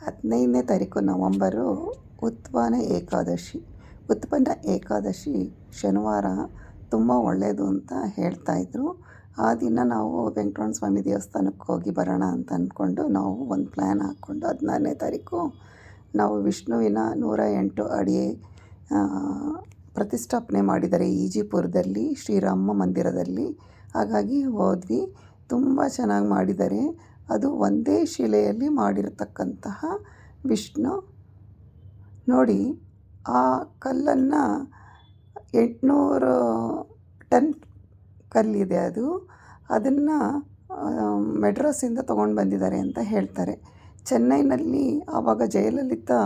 ಹದಿನೈದನೇ ತಾರೀಕು ನವಂಬರು ಉತ್ಪನ್ನ ಏಕಾದಶಿ. ಉತ್ಪನ್ನ ಏಕಾದಶಿ ಶನಿವಾರ ತುಂಬ ಒಳ್ಳೆಯದು ಅಂತ ಹೇಳ್ತಾಯಿದ್ರು ಆ ದಿನ ನಾವು ವೆಂಕಟರಮಣ ಸ್ವಾಮಿ ದೇವಸ್ಥಾನಕ್ಕೆ ಹೋಗಿ ಬರೋಣ ಅಂತ ಅಂದ್ಕೊಂಡು ನಾವು ಒಂದು ಪ್ಲ್ಯಾನ್ ಹಾಕ್ಕೊಂಡು ಹದಿನಾರನೇ ತಾರೀಕು ನಾವು ವಿಷ್ಣುವಿನ ನೂರ ಎಂಟು ಅಡಿ ಪ್ರತಿಷ್ಠಾಪನೆ ಮಾಡಿದ್ದಾರೆ ಈಜಿಪುರದಲ್ಲಿ, ಶ್ರೀರಾಮ ಮಂದಿರದಲ್ಲಿ. ಹಾಗಾಗಿ ಹೋದ್ವಿ. ತುಂಬ ಚೆನ್ನಾಗಿ ಮಾಡಿದ್ದಾರೆ. ಅದು ಒಂದೇ ಶಿಲೆಯಲ್ಲಿ ಮಾಡಿರತಕ್ಕಂತಹ ವಿಷ್ಣು. ನೋಡಿ, ಆ ಕಲ್ಲನ್ನು ಎಂಟುನೂರು ಟನ್ ಕಲ್ಲಿದೆ ಅದು. ಅದನ್ನು ಮೆಡ್ರಾಸಿಂದ ತೊಗೊಂಡು ಬಂದಿದ್ದಾರೆ ಅಂತ ಹೇಳ್ತಾರೆ. ಚೆನ್ನೈನಲ್ಲಿ ಆವಾಗ ಜಯಲಲಿತಾ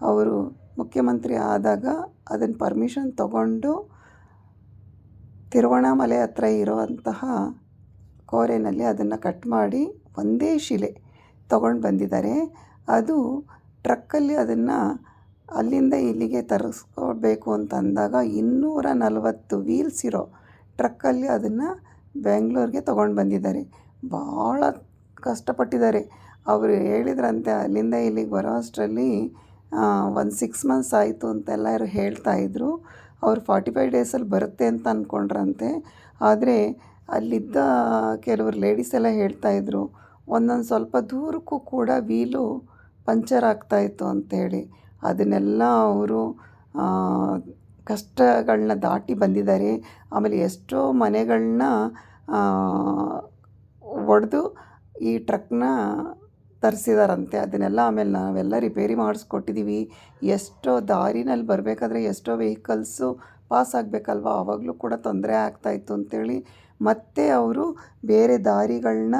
ಅವರು ಮುಖ್ಯಮಂತ್ರಿ ಆದಾಗ ಅದನ್ನು ಪರ್ಮಿಷನ್ ತಗೊಂಡು ತಿರುವಣ್ಣಾಮಲೆ ಹತ್ರ ಇರುವಂತಹ ಕೋರೆನಲ್ಲಿ ಅದನ್ನು ಕಟ್ ಮಾಡಿ ಒಂದೇ ಶಿಲೆ ತಗೊಂಡು ಬಂದಿದ್ದಾರೆ. ಅದು ಟ್ರಕ್ಕಲ್ಲಿ ಅದನ್ನು ಅಲ್ಲಿಂದ ಇಲ್ಲಿಗೆ ತರಿಸ್ಕೊಡ್ಬೇಕು ಅಂತ ಅಂದಾಗ ಇನ್ನೂರ ನಲವತ್ತು ವೀಲ್ಸ್ ಇರೋ ಟ್ರಕ್ಕಲ್ಲಿ ಅದನ್ನು ಬೆಂಗಳೂರಿಗೆ ತೊಗೊಂಡು ಬಂದಿದ್ದಾರೆ. ಭಾಳ ಕಷ್ಟಪಟ್ಟಿದ್ದಾರೆ. ಅವರು ಹೇಳಿದ್ರಂತೆ ಅಲ್ಲಿಂದ ಇಲ್ಲಿಗೆ ಬರೋ ಅಷ್ಟರಲ್ಲಿ ಒಂದು ಸಿಕ್ಸ್ ಮಂತ್ಸ್ ಆಯಿತು ಅಂತೆಲ್ಲರೂ ಹೇಳ್ತಾಯಿದ್ರು ಅವ್ರು ಫಾರ್ಟಿ ಫೈವ್ ಡೇಸಲ್ಲಿ ಬರುತ್ತೆ ಅಂತ ಅಂದ್ಕೊಂಡ್ರಂತೆ ಆದರೆ ಅಲ್ಲಿದ್ದ ಕೆಲವರು ಲೇಡೀಸ್ ಎಲ್ಲ ಹೇಳ್ತಾಯಿದ್ರು ಒಂದೊಂದು ಸ್ವಲ್ಪ ದೂರಕ್ಕೂ ಕೂಡ ವೀಲು ಪಂಚರ್ ಆಗ್ತಾಯಿತ್ತು ಅಂಥೇಳಿ ಅದನ್ನೆಲ್ಲ ಅವರು ಕಷ್ಟಗಳನ್ನ ದಾಟಿ ಬಂದಿದ್ದಾರೆ. ಆಮೇಲೆ ಎಷ್ಟೋ ಮನೆಗಳನ್ನ ಒಡೆದು ಈ ಟ್ರಕ್ನ ತರಿಸಿದಾರಂತೆ. ಅದನ್ನೆಲ್ಲ ಆಮೇಲೆ ನಾವೆಲ್ಲ ರಿಪೇರಿ ಮಾಡಿಸ್ಕೊಟ್ಟಿದ್ದೀವಿ ಎಷ್ಟೋ ದಾರಿನಲ್ಲಿ ಬರಬೇಕಾದ್ರೆ ಎಷ್ಟೋ ವೆಹಿಕಲ್ಸು ಪಾಸ್ ಆಗಬೇಕಲ್ವ? ಆವಾಗಲೂ ಕೂಡ ತೊಂದರೆ ಆಗ್ತಾಯಿತ್ತು ಅಂಥೇಳಿ ಮತ್ತೆ ಅವರು ಬೇರೆ ದಾರಿಗಳನ್ನ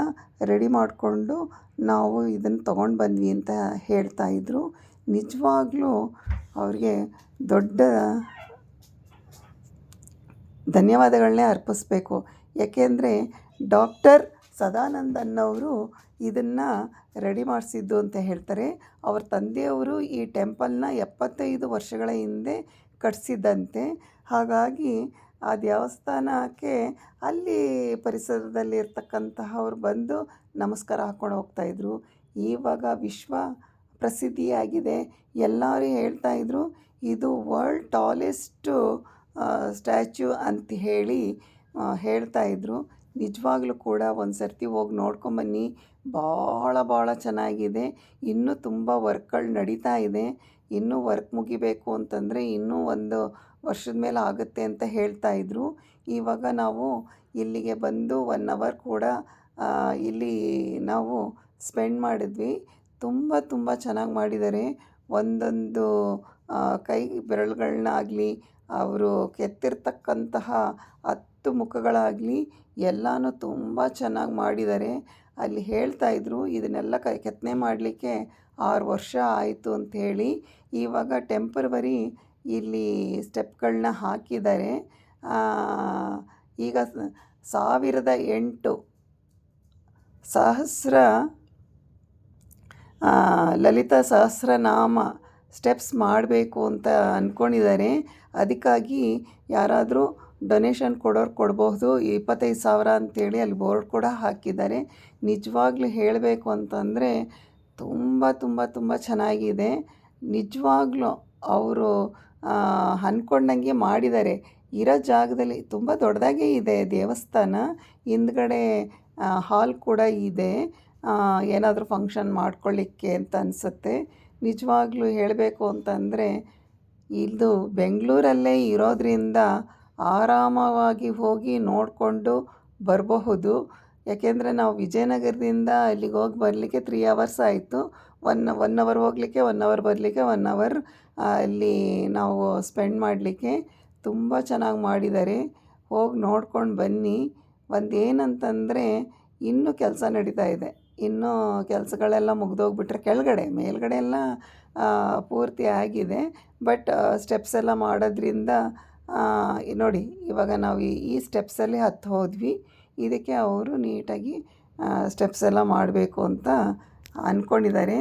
ರೆಡಿ ಮಾಡಿಕೊಂಡು ನಾವು ಇದನ್ನು ತೊಗೊಂಡು ಬಂದ್ವಿ ಅಂತ ಹೇಳ್ತಾ ಇದ್ದರು ನಿಜವಾಗ್ಲೂ ಅವ್ರಿಗೆ ದೊಡ್ಡ ಧನ್ಯವಾದಗಳನ್ನೇ ಅರ್ಪಿಸ್ಬೇಕು. ಯಾಕೆಂದರೆ ಡಾಕ್ಟರ್ ಸದಾನಂದ್ ಅನ್ನೋರು ಇದನ್ನು ರೆಡಿ ಮಾಡಿಸಿದ್ದು ಅಂತ ಹೇಳ್ತಾರೆ. ಅವ್ರ ತಂದೆಯವರು ಈ ಟೆಂಪಲ್ನ ಎಪ್ಪತ್ತೈದು ವರ್ಷಗಳ ಹಿಂದೆ ಕಟ್ಟಿಸಿದ್ದಂತೆ ಹಾಗಾಗಿ ಆ ದೇವಸ್ಥಾನಕ್ಕೆ ಅಲ್ಲಿ ಪರಿಸರದಲ್ಲಿ ಇರ್ತಕ್ಕಂತಹವ್ರು ಬಂದು ನಮಸ್ಕಾರ ಹಾಕ್ಕೊಂಡು ಹೋಗ್ತಾಯಿದ್ರು ಇವಾಗ ವಿಶ್ವ ಪ್ರಸಿದ್ಧಿಯಾಗಿದೆ. ಎಲ್ಲರೂ ಹೇಳ್ತಾಯಿದ್ರು ಇದು ವರ್ಲ್ಡ್ ಟಾಲೆಸ್ಟು ಸ್ಟ್ಯಾಚ್ಯೂ ಅಂತ ಹೇಳಿ ಹೇಳ್ತಾಯಿದ್ರು ನಿಜವಾಗ್ಲೂ ಕೂಡ ಒಂದು ಸರ್ತಿ ಹೋಗಿ ನೋಡ್ಕೊಂಬನ್ನಿ. ಭಾಳ ಭಾಳ ಚೆನ್ನಾಗಿದೆ. ಇನ್ನೂ ತುಂಬ ವರ್ಕ್ಗಳು ನಡೀತಾ ಇದೆ. ಇನ್ನೂ ವರ್ಕ್ ಮುಗಿಬೇಕು ಅಂತಂದರೆ ಇನ್ನೂ ಒಂದು ವರ್ಷದ ಮೇಲೆ ಆಗುತ್ತೆ ಅಂತ ಹೇಳ್ತಾ ಹೇಳ್ತಾಯಿದ್ರು ಇವಾಗ ನಾವು ಇಲ್ಲಿಗೆ ಬಂದು ಒನ್ ಅವರ್ ಕೂಡ ಇಲ್ಲಿ ನಾವು ಸ್ಪೆಂಡ್ ಮಾಡಿದ್ವಿ. ತುಂಬ ತುಂಬ ಚೆನ್ನಾಗಿ ಮಾಡಿದ್ದಾರೆ. ಒಂದೊಂದು ಕೈ ಬೆರಳುಗಳನ್ನಾಗಲಿ ಅವರು ಕೆತ್ತಿರ್ತಕ್ಕಂತಹ ಹತ್ತು ಮುಖಗಳಾಗಲಿ, ಎಲ್ಲನೂ ತುಂಬ ಚೆನ್ನಾಗಿ ಮಾಡಿದ್ದಾರೆ. ಅಲ್ಲಿ ಹೇಳ್ತಾ ಇದ್ರು, ಇದನ್ನೆಲ್ಲ ಕೈ, ಕೆತ್ತನೆ ಮಾಡಲಿಕ್ಕೆ ಆರು ವರ್ಷ ಆಯಿತು ಅಂಥೇಳಿ ಇವಾಗ ಟೆಂಪರ್ವರಿ ಇಲ್ಲಿ ಸ್ಟೆಪ್ಗಳನ್ನ ಹಾಕಿದ್ದಾರೆ ಈಗ ಸಾವಿರದ ಎಂಟು ಸಹಸ್ರ ಲಲಿತಾ ಸಹಸ್ರನಾಮ ಸ್ಟೆಪ್ಸ್ ಮಾಡಬೇಕು ಅಂತ ಅಂದ್ಕೊಂಡಿದ್ದಾರೆ ಅದಕ್ಕಾಗಿ ಯಾರಾದರೂ ಡೊನೇಷನ್ ಕೊಡೋರು ಕೊಡಬಹುದು ಇಪ್ಪತ್ತೈದು ಸಾವಿರ ಅಂತೇಳಿ ಅಲ್ಲಿ ಬೋರ್ಡ್ ಕೂಡ ಹಾಕಿದ್ದಾರೆ. ನಿಜವಾಗ್ಲೂ ಹೇಳಬೇಕು ಅಂತಂದರೆ ತುಂಬ ತುಂಬ ತುಂಬ ಚೆನ್ನಾಗಿದೆ. ನಿಜವಾಗ್ಲೂ ಅವರು ಅಂದ್ಕೊಂಡಂಗೆ ಮಾಡಿದ್ದಾರೆ ಇರೋ ಜಾಗದಲ್ಲಿ ತುಂಬ ದೊಡ್ಡದಾಗೇ ಇದೆ ದೇವಸ್ಥಾನ. ಹಿಂದ್ಗಡೆ ಹಾಲ್ ಕೂಡ ಇದೆ. ಏನಾದರೂ ಫಂಕ್ಷನ್ ಮಾಡ್ಕೊಳ್ಳಿಕ್ಕೆ ಅಂತ ಅನಿಸುತ್ತೆ. ನಿಜವಾಗ್ಲೂ ಹೇಳಬೇಕು ಅಂತಂದರೆ ಇದು ಬೆಂಗಳೂರಲ್ಲೇ ಇರೋದ್ರಿಂದ ಆರಾಮವಾಗಿ ಹೋಗಿ ನೋಡಿಕೊಂಡು ಬರಬಹುದು. ಯಾಕೆಂದರೆ ನಾವು ವಿಜಯನಗರದಿಂದ ಅಲ್ಲಿಗೆ ಹೋಗಿ ಬರಲಿಕ್ಕೆ ತ್ರೀ ಅವರ್ಸ್ ಆಯಿತು. ಒನ್ ಒನ್ ಅವರ್ ಹೋಗಲಿಕ್ಕೆ ಒನ್ ಅವರ್ ಬರಲಿಕ್ಕೆ ಒನ್ ಅವರ್ ಅಲ್ಲಿ ನಾವು ಸ್ಪೆಂಡ್ ಮಾಡಲಿಕ್ಕೆ ತುಂಬ ಚೆನ್ನಾಗಿ ಮಾಡಿದ್ದಾರೆ. ಹೋಗಿ ನೋಡ್ಕೊಂಡು ಬನ್ನಿ. ಒಂದು ಏನಂತಂದರೆ ಇನ್ನೂ ಕೆಲಸ ನಡೀತಾ ಇದೆ. ಇನ್ನೂ ಕೆಲಸಗಳೆಲ್ಲ ಮುಗ್ದೋಗ್ಬಿಟ್ರೆ ಕೆಳಗಡೆ, ಮೇಲ್ಗಡೆ ಎಲ್ಲ ಪೂರ್ತಿ ಆಗಿದೆ. ಬಟ್ ಸ್ಟೆಪ್ಸ್ ಎಲ್ಲ ಮಾಡೋದ್ರಿಂದ ನೋಡಿ ಇವಾಗ ನಾವು ಈ ಸ್ಟೆಪ್ಸಲ್ಲಿ ಹತ್ತು ಹೋದ್ವಿ. ಇದಕ್ಕೆ ಅವರು ನೀಟಾಗಿ ಸ್ಟೆಪ್ಸ್ ಎಲ್ಲ ಮಾಡಬೇಕು ಅಂತ ಅಂದ್ಕೊಂಡಿದ್ದಾರೆ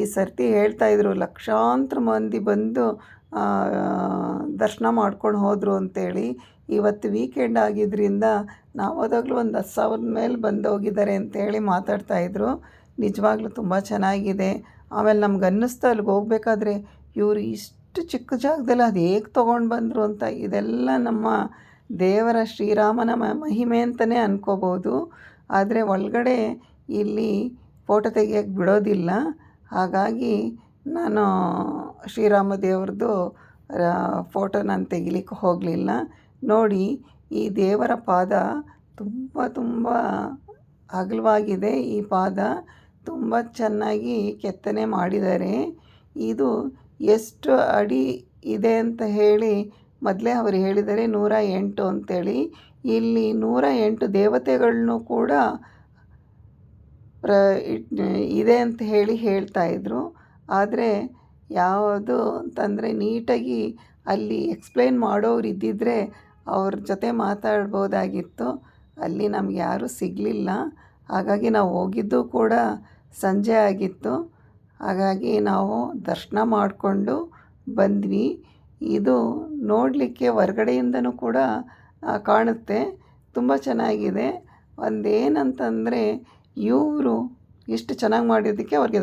ಈ ಸರ್ತಿ ಹೇಳ್ತಾಯಿದ್ರು ಲಕ್ಷಾಂತರ ಮಂದಿ ಬಂದು ದರ್ಶನ ಮಾಡ್ಕೊಂಡು ಹೋದರು ಅಂತೇಳಿ. ಇವತ್ತು ವೀಕೆಂಡ್ ಆಗಿದ್ದರಿಂದ ನಾವು ಹೋದಾಗಲೂ ಒಂದು ಹತ್ತು ಸಾವಿರದ ಮೇಲೆ ಬಂದು ಹೋಗಿದ್ದಾರೆ ಅಂತೇಳಿ ಮಾತಾಡ್ತಾಯಿದ್ರು ನಿಜವಾಗ್ಲೂ ತುಂಬ ಚೆನ್ನಾಗಿದೆ. ಆಮೇಲೆ ನಮ್ಗೆ ಅನ್ನಿಸ್ತು ಅಲ್ಲಿಗೆ ಹೋಗ್ಬೇಕಾದ್ರೆ ಇವರು ಇಷ್ಟು ಚಿಕ್ಕ ಜಾಗದಲ್ಲಿ ಅದು ಹೇಗೆ ತೊಗೊಂಡು ಬಂದರು ಅಂತ ಇದೆಲ್ಲ ನಮ್ಮ ದೇವರ ಶ್ರೀರಾಮನ ಮಹಿಮೆ ಅಂತಲೇ ಅನ್ಕೋಬೋದು. ಆದರೆ ಒಳಗಡೆ ಇಲ್ಲಿ ಫೋಟೋ ತೆಗಿಯೋಕ್ಕೆ ಬಿಡೋದಿಲ್ಲ. ಹಾಗಾಗಿ ನಾನು ಶ್ರೀರಾಮ ದೇವ್ರದ್ದು ಫೋಟೋ ನಾನು ತೆಗಿಲಿಕ್ಕೆ ಹೋಗಲಿಲ್ಲ. ನೋಡಿ, ಈ ದೇವರ ಪಾದ ತುಂಬ ತುಂಬ ಅಗಲವಾಗಿದೆ. ಈ ಪಾದ ತುಂಬ ಚೆನ್ನಾಗಿ ಕೆತ್ತನೆ ಮಾಡಿದ್ದಾರೆ. ಇದು ಎಷ್ಟು ಅಡಿ ಇದೆ ಅಂತ ಹೇಳಿ ಮೊದಲೇ ಅವರು ಹೇಳಿದ್ದಾರೆ ನೂರ ಎಂಟು ಅಂತೇಳಿ. ಇಲ್ಲಿ ನೂರ ಎಂಟು ದೇವತೆಗಳನ್ನು ಕೂಡ ಪ್ರ ಇದೆ ಅಂತ ಹೇಳಿ ಹೇಳ್ತಾಯಿದ್ರು ಆದರೆ ಯಾವುದು ಅಂತಂದರೆ ನೀಟಾಗಿ ಅಲ್ಲಿ ಎಕ್ಸ್ಪ್ಲೇನ್ ಮಾಡೋರು ಇದ್ದಿದ್ದರೆ ಅವ್ರ ಜೊತೆ ಮಾತಾಡ್ಬೋದಾಗಿತ್ತು. ಅಲ್ಲಿ ನಮ್ಗೆ ಯಾರೂ ಸಿಗಲಿಲ್ಲ. ಹಾಗಾಗಿ ನಾವು ಹೋಗಿದ್ದು ಕೂಡ ಸಂಜೆ ಆಗಿತ್ತು. ಹಾಗಾಗಿ ನಾವು ದರ್ಶನ ಮಾಡಿಕೊಂಡು ಬಂದ್ವಿ. ಇದು ನೋಡಲಿಕ್ಕೆ ಹೊರ್ಗಡೆಯಿಂದನೂ ಕೂಡ ಕಾಣುತ್ತೆ. ತುಂಬ ಚೆನ್ನಾಗಿದೆ. ಒಂದೇನಂತಂದರೆ ಇವರು ಇಷ್ಟು ಚೆನ್ನಾಗಿ ಮಾಡಿದ್ದಕ್ಕೆ ಅವ್ರಿಗೆ